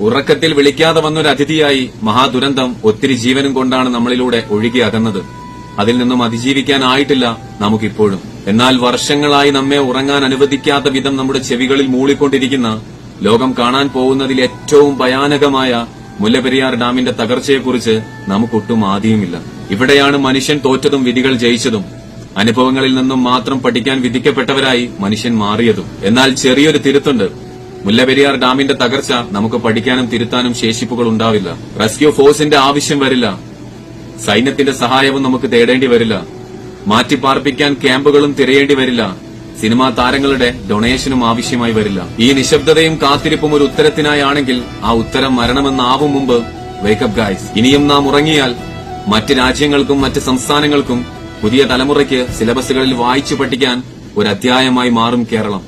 ഉറക്കത്തിൽ വിളിക്കാതെ വന്നൊരു അതിഥിയായി മഹാദുരന്തം ഒത്തിരി ജീവനും കൊണ്ടാണ് നമ്മളിലൂടെ ഒഴുകി അകന്നത്. അതിൽ നിന്നും അതിജീവിക്കാനായിട്ടില്ല നമുക്കിപ്പോഴും. എന്നാൽ വർഷങ്ങളായി നമ്മെ ഉറങ്ങാൻ അനുവദിക്കാത്ത വിധം നമ്മുടെ ചെവികളിൽ മൂളിക്കൊണ്ടിരിക്കുന്ന ലോകം കാണാൻ പോകുന്നതിൽ ഏറ്റവും ഭയാനകമായ മുല്ലപ്പെരിയാർ ഡാമിന്റെ തകർച്ചയെക്കുറിച്ച് നമുക്കൊട്ടും ആദ്യമില്ല. ഇവിടെയാണ് മനുഷ്യൻ തോറ്റതും വിധികൾ ജയിച്ചതും. അനുഭവങ്ങളിൽ നിന്നും മാത്രം പഠിക്കാൻ വിധിക്കപ്പെട്ടവരായി മനുഷ്യൻ മാറിയതും. എന്നാൽ ചെറിയൊരു തിരുത്തുണ്ട്. മുല്ലപ്പെരിയാർ ഡാമിന്റെ തകർച്ച നമുക്ക് പഠിക്കാനും തിരുത്താനും ശേഷിപ്പുകൾ ഉണ്ടാവില്ല. റെസ്ക്യൂ ഫോഴ്സിന്റെ ആവശ്യം വരില്ല. സൈന്യത്തിന്റെ സഹായവും നമുക്ക് തേടേണ്ടി വരില്ല. മാറ്റിപ്പാർപ്പിക്കാൻ ക്യാമ്പുകളും തിരയേണ്ടി വരില്ല. സിനിമാ താരങ്ങളുടെ ഡൊണേഷനും ആവശ്യമായി വരില്ല. ഈ നിശബ്ദതയും കാത്തിരിപ്പും ഒരു ഉത്തരത്തിനായാണെങ്കിൽ ആ ഉത്തരം മരണമെന്നാവും മുമ്പ്. വേക്കപ്പ് ഗായ്സ് ഇനിയും നാം ഉറങ്ങിയാൽ മറ്റ് രാജ്യങ്ങൾക്കും മറ്റ് സംസ്ഥാനങ്ങൾക്കും പുതിയ തലമുറയ്ക്ക് സിലബസുകളിൽ വായിച്ചു പഠിക്കാൻ ഒരു അധ്യായമായി മാറും കേരളം.